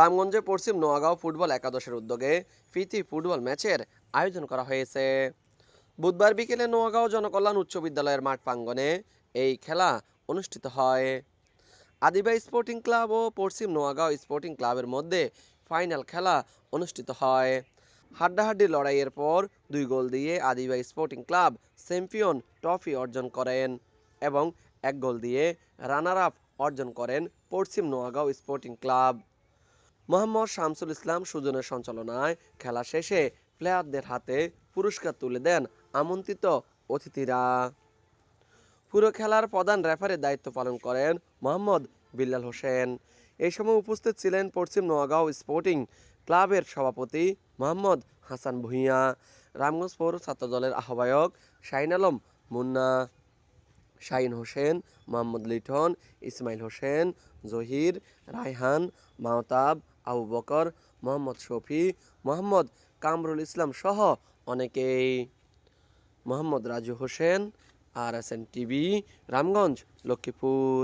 রামগঞ্জে পশ্চিম Noagaon football একাদশের উদ্যোগে প্রীতি football ম্যাচের আয়োজন করা হয়েছে। বুধবার বিকেলে নোয়াগাঁও জনকল্যাণ উচ্চ বিদ্যালয়ের মাঠ প্রাঙ্গণে এই খেলা অনুষ্ঠিত হয়। আদিবাই স্পোর্টিং ক্লাব ও পশ্চিম নোয়াগাঁও স্পোর্টিং ক্লাবের মধ্যে ফাইনাল খেলা অনুষ্ঠিত হয়। হাড্ডাহাড্ডি লড়াইয়ের পর দুই গোল দিয়ে Adiba sporting club champion trophy অর্জন করেন এবং এক গোল দিয়ে রানার আপ অর্জন করেন পশ্চিম নোয়াগাঁও স্পোর্টিং ক্লাব। মোহাম্মদ শামসুল ইসলাম সুজনের সঞ্চালনায় খেলা শেষে প্লেয়ারদের হাতে পুরস্কার তুলে দেন আমন্ত্রিত অতিথিরা। পুরো খেলার প্রধান রেফারের দায়িত্ব পালন করেন মোহাম্মদ বিল্লাল হোসেন। এই সময় উপস্থিত ছিলেন পশ্চিম নোয়াগাঁও স্পোর্টিং ক্লাবের সভাপতি মোহাম্মদ হাসান ভূঁইয়া, রামগঞ্জ পৌর ছাত্রদলের আহ্বায়ক শাইন আলম মুন্না। শাহিন হোসেন, মোহাম্মদ লিটন, ইসমাইল হোসেন, জহির, রায়হান মাহতাব আবু বকর, মোহাম্মদ শফি, মোহাম্মদ কামরুল ইসলাম সহ অনেকেই। Mohammad Raju Hossain, R S N TV, Ramganj, Lakshmipur.